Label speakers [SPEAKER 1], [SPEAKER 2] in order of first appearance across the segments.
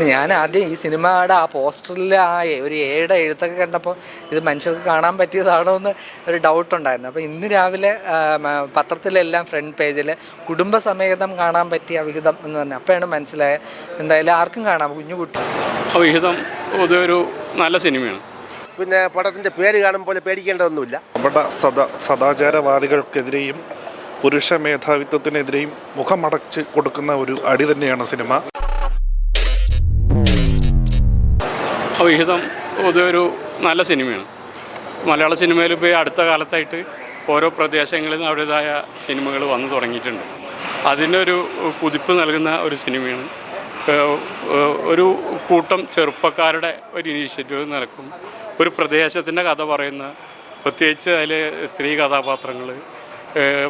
[SPEAKER 1] ഞാൻ ആദ്യം ഈ സിനിമയുടെ ആ പോസ്റ്ററിൽ ആ ഒരു ഏടെ എഴുത്തൊക്കെ കണ്ടപ്പോൾ ഇത് മനുഷ്യർക്ക് കാണാൻ പറ്റിയതാണോ എന്ന് ഒരു ഡൗട്ട് ഉണ്ടായിരുന്നു. അപ്പോൾ ഇന്ന് രാവിലെ പത്രത്തിലെല്ലാം ഫ്രണ്ട് പേജിൽ കുടുംബസമേതം കാണാൻ പറ്റിയ അവിഹിതം എന്ന് പറഞ്ഞു അപ്പോഴാണ് മനസ്സിലായത്. എന്തായാലും ആർക്കും കാണാം കുഞ്ഞു കുട്ടി.
[SPEAKER 2] അവിഹിതം ഒരു നല്ല സിനിമയാണ്.
[SPEAKER 3] പിന്നെ പടത്തിന്റെ പേര് കാണുമ്പോൾ പേടിക്കേണ്ടതൊന്നുമില്ല.
[SPEAKER 4] നമ്മുടെ സദാ സദാചാരവാദികൾക്കെതിരെയും പുരുഷ മേധാവിത്വത്തിനെതിരെയും മുഖമടച്ച് കൊടുക്കുന്ന ഒരു അടി തന്നെയാണ് സിനിമ.
[SPEAKER 2] അവിഹിതം ഒരു നല്ല സിനിമയാണ്. മലയാള സിനിമയിൽ ഇപ്പോൾ അടുത്ത കാലത്തായിട്ട് ഓരോ പ്രദേശങ്ങളിൽ നിന്ന് അവരുടേതായ സിനിമകൾ വന്നു തുടങ്ങിയിട്ടുണ്ട്. അതിനൊരു പുതിപ്പ് നൽകുന്ന ഒരു സിനിമയാണ്. ഒരു കൂട്ടം ചെറുപ്പക്കാരുടെ ഒരു ഇനീഷ്യേറ്റീവ് നിലക്കും. ഒരു പ്രദേശത്തിന്റെ കഥ പറയുന്ന പ്രത്യേകിച്ച് അതിൽ സ്ത്രീ കഥാപാത്രങ്ങൾ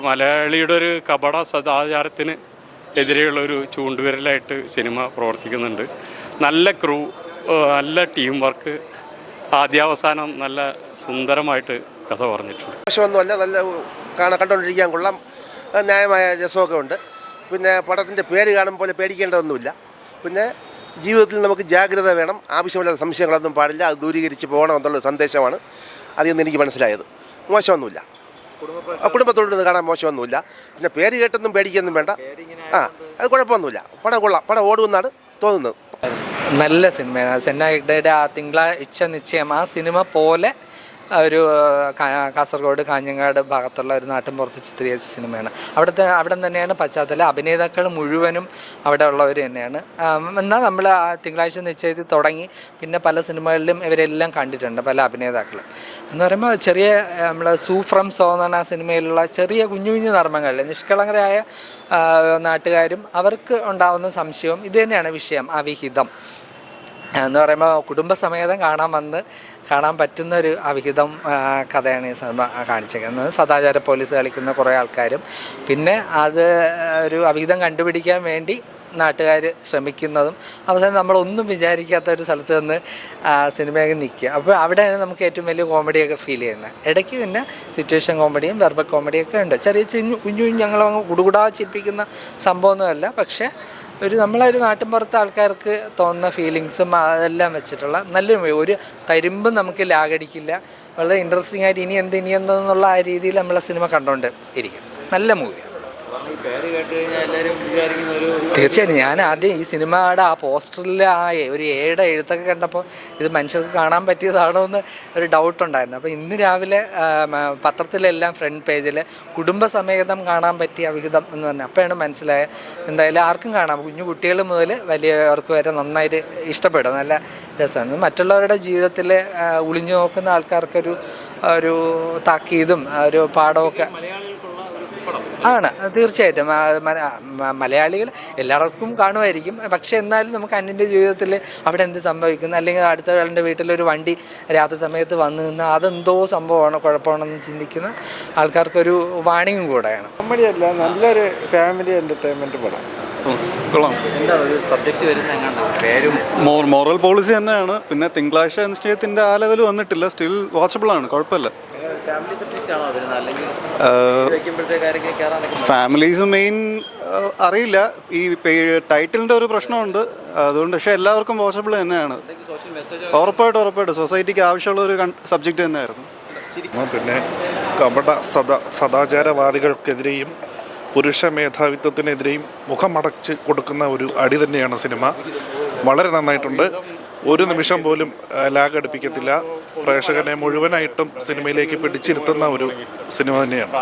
[SPEAKER 2] മലയാളിയുടെ ഒരു കപട സദാചാരത്തിന് എതിരെയുള്ള ഒരു ചൂണ്ടുവിരലായിട്ട് സിനിമ പ്രവർത്തിക്കുന്നുണ്ട്. നല്ല ക്രൂ നല്ല ടീം വർക്ക് ആദ്യാവസാനം നല്ല സുന്ദരമായിട്ട് കഥ പറഞ്ഞിട്ടുണ്ട്.
[SPEAKER 3] മോശമൊന്നുമല്ല നല്ല കാണാൻ കണ്ടുകൊണ്ടിരിക്കാൻ കൊള്ളാം. ന്യായമായ രസമൊക്കെ ഉണ്ട് പിന്നെ പടത്തിന്റെ പേര് കാണുമ്പോൾ പേടിക്കേണ്ടതൊന്നുമില്ല. പിന്നെ ജീവിതത്തിൽ നമുക്ക് ജാഗ്രത വേണം. ആവശ്യമില്ലാത്ത സംശയങ്ങളൊന്നും പാടില്ല. അത് ദൂരീകരിച്ച് പോകണം എന്നുള്ള സന്ദേശമാണ് അതിൽ നിന്ന് എനിക്ക് മനസ്സിലായത്. മോശമൊന്നുമില്ല. കുടുംബത്തോട് കാണാൻ മോശമൊന്നുമില്ല. പിന്നെ പേര് കേട്ടൊന്നും പേടിക്കൊന്നും വേണ്ട. ആ അത് കുഴപ്പമൊന്നുമില്ല. പടം കൊള്ളാം. പടം ഓടുമെന്നാണ് തോന്നുന്നത്.
[SPEAKER 1] നല്ല സിനിമയാണ്. സെന്നായിയുടെ ആ തിങ്കളാഴ്ച നിശ്ചയം ആ സിനിമ പോലെ ഒരു കാസർഗോഡ് കാഞ്ഞങ്ങാട് ഭാഗത്തുള്ള ഒരു നാട്ടിൻ പുറത്ത് ചിത്രീകരിച്ച സിനിമയാണ്. അവിടുത്തെ അവിടെ തന്നെയാണ് പശ്ചാത്തലം. അഭിനേതാക്കൾ മുഴുവനും അവിടെ ഉള്ളവർ തന്നെയാണ്. എന്നാൽ നമ്മൾ ആ തിങ്കളാഴ്ച നിശ്ചയത്തിൽ തുടങ്ങി പിന്നെ പല സിനിമകളിലും ഇവരെല്ലാം കണ്ടിട്ടുണ്ട് പല അഭിനേതാക്കളും. എന്ന് പറയുമ്പോൾ ചെറിയ നമ്മൾ സൂ ഫ്രം സോ എന്ന് ആ സിനിമയിലുള്ള ചെറിയ കുഞ്ഞു കുഞ്ഞു നർമ്മങ്ങളിൽ നിഷ്കളങ്കരായ നാട്ടുകാരും അവർക്ക് ഉണ്ടാകുന്ന സംശയവും ഇത് വിഷയം അവിഹിതം. എന്ന് പറയുമ്പോൾ കുടുംബസമേതം കാണാൻ വന്ന് കാണാൻ പറ്റുന്ന ഒരു അവിഹിതം കഥയാണ് ഈ സിനിമ കാണിച്ചിരിക്കുന്നത് സദാചാര പോലീസ് കളിക്കുന്ന കുറേ ആൾക്കാരും. പിന്നെ അത് ഒരു അവിഹിതം കണ്ടുപിടിക്കാൻ വേണ്ടി നാട്ടുകാർ ശ്രമിക്കുന്നതും അവസാനം നമ്മളൊന്നും വിചാരിക്കാത്ത ഒരു സ്ഥലത്ത് നിന്ന് സിനിമയൊക്കെ നിൽക്കുക അപ്പോൾ അവിടെയാണ് നമുക്ക് ഏറ്റവും വലിയ കോമഡിയൊക്കെ ഫീൽ ചെയ്യുന്നത്. ഇടയ്ക്ക് പിന്നെ സിറ്റുവേഷൻ കോമഡിയും വെർബൽ കോമഡിയൊക്കെ ഉണ്ട്. ചെറിയ ചിഞ്ഞു കുഞ്ഞു കുഞ്ഞു ഞങ്ങൾ കുടുകുടാ ചിരിപ്പിക്കുന്ന സംഭവമൊന്നുമല്ല. പക്ഷേ ഒരു നമ്മളൊരു നാട്ടിൻപുറത്തെ ആൾക്കാർക്ക് തോന്നുന്ന ഫീലിങ്സും അതെല്ലാം വെച്ചിട്ടുള്ള നല്ലൊരു ഒരു തരുമ്പും നമുക്ക് ലാഗടിക്കില്ല. വളരെ ഇൻട്രസ്റ്റിംഗ് ആയിട്ട് ഇനി എന്ത് ഇനി എന്തെന്നുള്ള ആ രീതിയിൽ നമ്മളെ സിനിമ കണ്ടുകൊണ്ട് ഇരിക്കും നല്ല മൂവിയാണ് തീർച്ചയായും ഞാൻ ആദ്യം ഈ സിനിമയുടെ ആ പോസ്റ്ററിൽ ആ ഒരു ഏടെ എഴുത്തൊക്കെ കണ്ടപ്പോൾ ഇത് മനുഷ്യർക്ക് കാണാൻ പറ്റിയതാണോ എന്ന് ഒരു ഡൗട്ട് ഉണ്ടായിരുന്നു. അപ്പോൾ ഇന്ന് രാവിലെ പത്രത്തിലെല്ലാം ഫ്രണ്ട് പേജിൽ കുടുംബസമേതം കാണാൻ പറ്റിയ വിഹിതം എന്ന് പറഞ്ഞു അപ്പോഴാണ് മനസ്സിലായ എന്തായാലും ആർക്കും കാണാം. കുഞ്ഞു കുട്ടികൾ മുതൽ വലിയവർക്ക് വരെ നന്നായിട്ട് ഇഷ്ടപ്പെടും. നല്ല രസമാണ്. മറ്റുള്ളവരുടെ ജീവിതത്തിൽ ഒളിഞ്ഞു നോക്കുന്ന ആൾക്കാർക്കൊരു ഒരു താക്കീതും ഒരു പാഠമൊക്കെ ആണ്. തീർച്ചയായിട്ടും. മലയാളികൾ എല്ലാവർക്കും കാണുമായിരിക്കും. പക്ഷേ എന്നാലും നമുക്ക് അന്യന്റെ ജീവിതത്തിൽ അവിടെ എന്ത് സംഭവിക്കുന്നു? അല്ലെങ്കിൽ അടുത്ത ആളുടെ വീട്ടിലൊരു വണ്ടി രാത്രി സമയത്ത് വന്നു നിന്ന് അതെന്തോ സംഭവമാണ് കുഴപ്പമാണെന്ന് ചിന്തിക്കുന്ന ആൾക്കാർക്കൊരു വാണിയും കൂടെയാണ്.
[SPEAKER 5] കോമഡിയല്ല നല്ലൊരു ഫാമിലി എന്റർടൈൻമെന്റ് പടം.
[SPEAKER 6] കൊള്ളാം.
[SPEAKER 7] എന്താ ഒരു സബ്ജക്റ്റ് വരുന്ന
[SPEAKER 6] മോറൽ പോളിസി തന്നെയാണ്. പിന്നെ തിങ്കളാഴ്ച നിശ്ചയത്തിന്റെ ആ ലെവൽ വന്നിട്ടില്ല. സ്റ്റിൽ വാച്ചബിൾ ആണ്. കുഴപ്പമില്ല. ഫാമിലീസ് മെയിൻ അറിയില്ല. ഈ ടൈറ്റിലിന്റെ ഒരു പ്രശ്നമുണ്ട്. അതുകൊണ്ട് പക്ഷേ എല്ലാവർക്കും പോസിബിൾ തന്നെയാണ്.
[SPEAKER 7] ഉറപ്പായിട്ട് ഉറപ്പായിട്ട്
[SPEAKER 6] ഉറപ്പായിട്ടും ഉറപ്പായിട്ടും. സൊസൈറ്റിക്ക് ആവശ്യമുള്ള ഒരു സബ്ജക്റ്റ് തന്നെയായിരുന്നു.
[SPEAKER 4] പിന്നെ കപട സദാ സദാചാരവാദികൾക്കെതിരെയും പുരുഷ മേധാവിത്വത്തിനെതിരെയും മുഖമടച്ച് കൊടുക്കുന്ന ഒരു അടി തന്നെയാണ് സിനിമ. വളരെ നന്നായിട്ടുണ്ട്. ഒരു നിമിഷം പോലും ലാഗ് അടുപ്പിക്കത്തില്ല. പ്രേക്ഷകനെ മുഴുവനായിട്ടും സിനിമയിലേക്ക് പിടിച്ചിരുത്തുന്ന ഒരു സിനിമ തന്നെയാണ്.